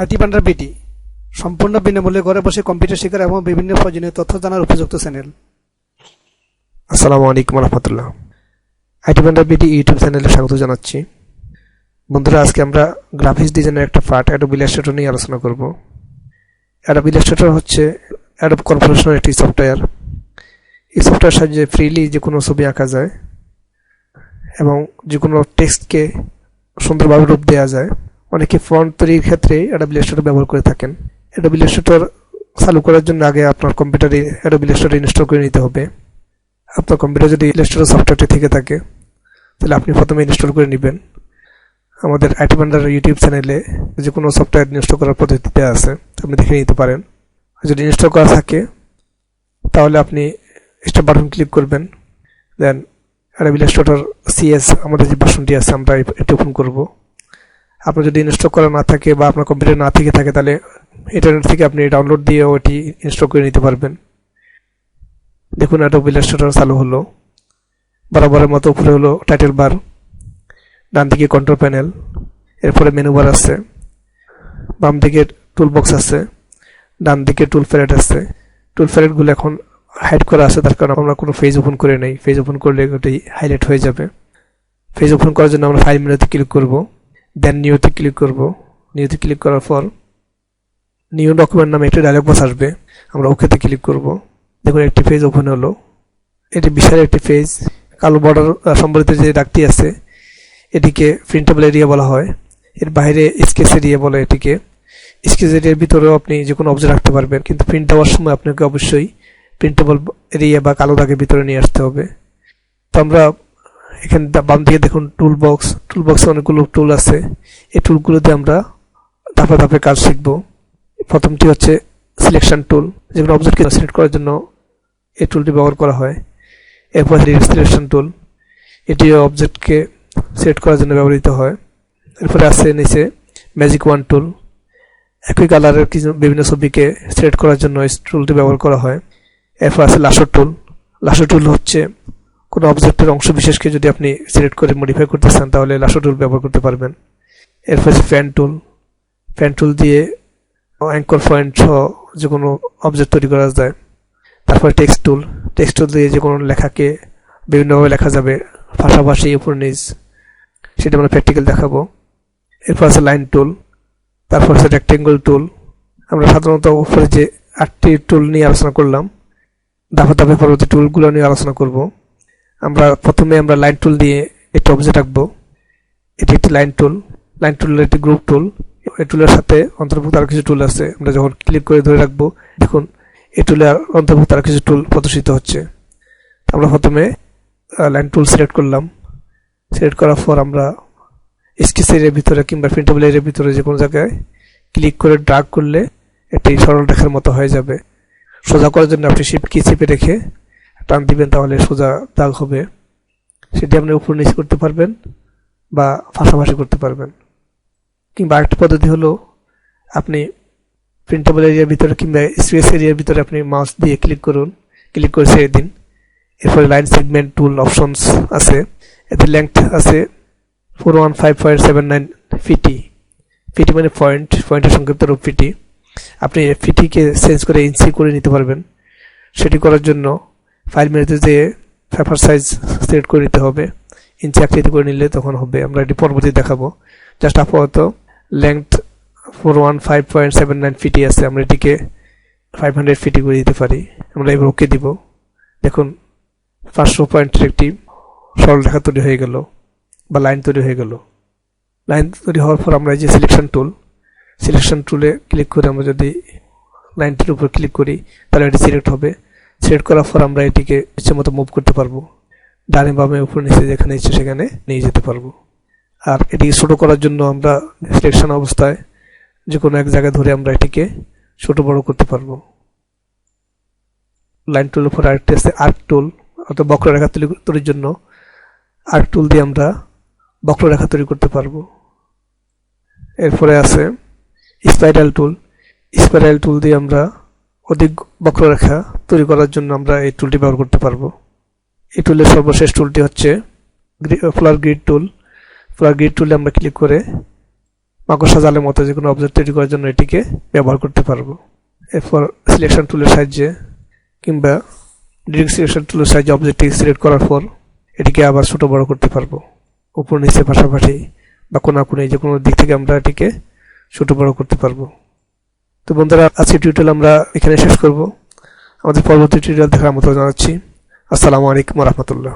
IT পান্ডার বিটি সম্পূর্ণ বিনামূল্যে ঘরে বসে কম্পিউটার শেখার এবং বিভিন্ন প্রয়োজনীয় তথ্য জানার উপযুক্ত চ্যানেল। আসসালামু আলাইকুম রহমতুল্লাহ। আইটি বান্ডার বিডি ইউটিউব চ্যানেলে স্বাগত জানাচ্ছি। বন্ধুরা, আজকে আমরা গ্রাফিক্স ডিজাইনের একটা পার্ট, অ্যাডোব ইলাস্ট্রেটর নিয়ে আলোচনা করব। অ্যাডোব ইলাস্ট্রেটর হচ্ছে অ্যাডোব কর্পোরেশনের একটি সফটওয়্যার। এই সফটওয়্যার সাহায্যে ফ্রিলি যে কোনো ছবি আঁকা যায় এবং যে কোনো টেক্সটকে সুন্দরভাবে রূপ দেওয়া যায়। অনেকে ফ্রন্ট তৈরির ক্ষেত্রে অ্যাডোব ইলাস্ট্রেটর ব্যবহার করে থাকেন। অ্যাডোব ইলাস্ট্রেটর চালু করার জন্য আগে আপনার কম্পিউটারে অ্যাডোব ইলাস্ট্রেটর ইনস্টল করে নিতে হবে। আপনার কম্পিউটার যদি ইলাস্ট্রেটর সফটওয়্যারটি থেকে থাকে, তাহলে আপনি প্রথমে ইনস্টল করে নেবেন। আমাদের আইটি ভান্ডার ইউটিউব চ্যানেলে যে কোনো সফটওয়্যার ইনস্টল করার পদ্ধতিতে আছে, আপনি দেখে নিতে পারেন। যদি ইনস্টল করা থাকে, তাহলে আপনি স্টার বাটন ক্লিক করবেন। দেন অ্যাডাব ইলাস্ট্রেটর সিএস আমাদের যে ভাষণটি আছে, আমরা এটি ওপেন করব। আপনার যদি ইনস্টল করা না থাকে বা আপনার কম্পিউটার না থেকে থাকে, তাহলে ইন্টারনেট থেকে আপনি ডাউনলোড দিয়ে ওটি ইনস্টল করে নিতে পারবেন। দেখুন অ্যাডোব ইলাস্ট্রেটর চালু হলো। বরাবরের মতো উপরে হলো টাইটেল বার ডান দিকে কন্ট্রোল প্যানেল এরপরে মেনু বার আছে। বাম দিকে টুল বক্স আছে। ডান দিকে টুল ফ্যারেট আছে। টুল ফ্যারেটগুলো এখন হাইড করা আছে, তার কারণ আমরা কোনো ফেজ ওপেন করে নেই। ফেজ ওপেন করলে ওটি হাইলাইট হয়ে যাবে। ফেজ ওপেন করার জন্য আমরা ফাইল মেনুতে ক্লিক করব। দেন নিউতে ক্লিক করব। নিউতে ক্লিক করার পর নিউ ডকুমেন্ট নামে একটি ডায়লগ বক্স আসবে। আমরা ওকেতে ক্লিক করব। দেখুন একটি পেজ ওপেন হলো। এটি বিশাল একটি পেজ কালো বর্ডার সম্বলিত যে ডাকটি আছে, এটিকে প্রিন্টেবল এরিয়া বলা হয়। এর বাইরে স্কেচ এরিয়া বলে এটিকে। স্কেচ এরিয়ার ভিতরেও আপনি যে কোনো অবজেক্ট রাখতে পারবেন। কিন্তু প্রিন্ট দেওয়ার সময় আপনাকে অবশ্যই প্রিন্টেবল এরিয়া বা কালো দাগের ভিতরে নিয়ে আসতে হবে। তো আমরা এখানে বাম দিকে দেখুন টুল বক্স টুল বক্সে অনেকগুলো টুল আছে। এই টুলগুলোতে আমরা ধাপে ধাপে কাজ শিখব। প্রথমটি হচ্ছে সিলেকশন টুল যেগুলো অবজেক্টকে সিলেক্ট করার জন্য এই টুলটি ব্যবহার করা হয়। এরপর সিলেকশন টুল এটি অবজেক্টকে সিলেক্ট করার জন্য ব্যবহৃত হয়। এরপরে আছে নিচে ম্যাজিক ওয়ান টুল একই কালারের কিছু বিভিন্ন ছবিকে সিলেক্ট করার জন্য এই টুলটি ব্যবহার করা হয়। এরপর আছে লাসর টুল লাসর টুল হচ্ছে কোনো অবজেক্টের অংশ বিশেষকে যদি আপনি সিলেক্ট করে মডিফাই করতে চান, তাহলে লাসর টুল ব্যবহার করতে পারবেন। এরপর আছে ফ্যান টুল ফ্যান টুল দিয়ে অ্যাঙ্কর পয়েন্ট সহ যে কোনো অবজেক্ট তৈরি করা যায়। তারপরে টেক্সট টুল টেক্সট টুল দিয়ে যে কোনো লেখাকে বিভিন্নভাবে লেখা যাবে, পাশাপাশি উপর নিচ। সেটা আমরা প্র্যাকটিক্যাল দেখাবো। এরপর আছে লাইন টুল তারপর আছে রেক্টেঙ্গল টুল আমরা সাধারণত উপরে যে আটটি টুল নিয়ে আলোচনা করলাম, ধাপে ধাপে পরবর্তী টুলগুলো নিয়ে আলোচনা করব। আমরা প্রথমে আমরা লাইন টুল দিয়ে একটি অবজেক্ট আঁকবো। এটি একটি লাইন টুল লাইন টুলের একটি গ্রুপ টুল এই টুলের সাথে অন্তর্ভুক্ত আরও কিছু টুল আছে। আমরা যখন ক্লিক করে ধরে রাখব, দেখুন, এই টুলে অন্তর্ভুক্ত আরও কিছু টুল প্রদর্শিত হচ্ছে। আমরা প্রথমে লাইন টুল সিলেক্ট করলাম। সিলেক্ট করার পর আমরা স্কেচ এরিয়ার ভিতরে কিংবা প্রিন্টেবল এরিয়ার ভিতরে যে কোনো জায়গায় ক্লিক করে ড্রাগ করলে একটি সরল রেখার মতো হয়ে যাবে। সোজা করার জন্য আপনি শিপ কি চেপে রেখে টান দিবেন তাহলে সোজা দাগ হবে। সেটি আপনি উপর নিচে করতে পারবেন বা পাশাপাশি করতে পারবেন। কিংবা আরেকটি পদ্ধতি হলো, আপনি প্রিন্টেবল এরিয়ার ভিতরে কিংবা স্পেস এরিয়ার ভিতরে আপনি মাউস দিয়ে ক্লিক করুন। ক্লিক করে ছেড়ে দিন। এরপরে লাইন সেগমেন্ট টুল অপশনস আছে। এতে লেংথ আছে four one five point seven nine fifty fifty মানে পয়েন্ট পয়েন্টের সংক্ষিপ্ত রূপ ফিটি আপনি ফিটিকে চেঞ্জ করে ইঞ্চি করে নিতে পারবেন। সেটি করার জন্য ফাইল মেনুতে যেয়ে পেপার সাইজ সিলেক্ট করে নিতে হবে। ইঞ্চি আকৃতি করে নিলে তখন হবে। আমরা এটি পরবর্তী দেখাবো। জাস্ট আপাতত length four one five point seven nine fifty আছে। আমরা এটিকে ফাইভ হান্ড্রেড ফিটি করে দিতে পারি। আমরা এবার ওকে দিব। দেখুন পাঁচশো পয়েন্টের একটি সরল রেখা তৈরি হয়ে গেল বা লাইন তৈরি হয়ে গেল। লাইন তৈরি হওয়ার পর আমরা এই যে সিলেকশন টুল সিলেকশন টুলে ক্লিক করে আমরা যদি লাইনটির উপর ক্লিক করি, তাহলে এটি সিলেক্ট হবে। সিলেক্ট করার পর আমরা এটিকে ইচ্ছে মতো মুভ করতে পারব। ডানে বামে, উপর নিচে যেখানে ইচ্ছে সেখানে নিয়ে যেতে পারব। আর এটি ছোটো করার জন্য আমরা সিলেকশন অবস্থায় যে কোনো এক জায়গায় ধরে আমরা এটিকে ছোট বড় করতে পারব। লাইন টুল উপর আরেকটি আছে আর্ক টুল অর্থাৎ বক্ররেখা তৈরির জন্য আর্ক টুল দিয়ে আমরা বক্ররেখা তৈরি করতে পারব। এরপরে আছে স্পাইরাল টুল স্পাইরাল টুল দিয়ে আমরা অধিক বক্ররেখা তৈরি করার জন্য আমরা এই টুলটি ব্যবহার করতে পারব। এই টুলের সর্বশেষ টুলটি হচ্ছে ফ্লার গ্রিড টুল ফ্লার গ্রিড টুলে আমরা ক্লিক করে মাকড়সা জালের মতো যে কোনো অবজেক্ট তৈরি করার জন্য এটিকে ব্যবহার করতে পারব। এরপর সিলেকশন টুলের সাহায্যে কিংবা ডিরেক্ট সিলেকশন টুলের সাহায্যে অবজেক্টটি সিলেক্ট করার পর এটিকে আবার ছোটো বড় করতে পারব। উপর নিচে পাশাপাশি বা কোনা কোনে যে কোনো দিক থেকে আমরা এটিকে ছোটো বড় করতে পারব। তো বন্ধুরা আজকে টিউটোরিয়াল আমরা এখানে শেষ করব। আমাদের পরবর্তী টিউটোরিয়াল দেখার মতো জানাচ্ছি। আসসালামু আলাইকুম রহমতুল্লাহ।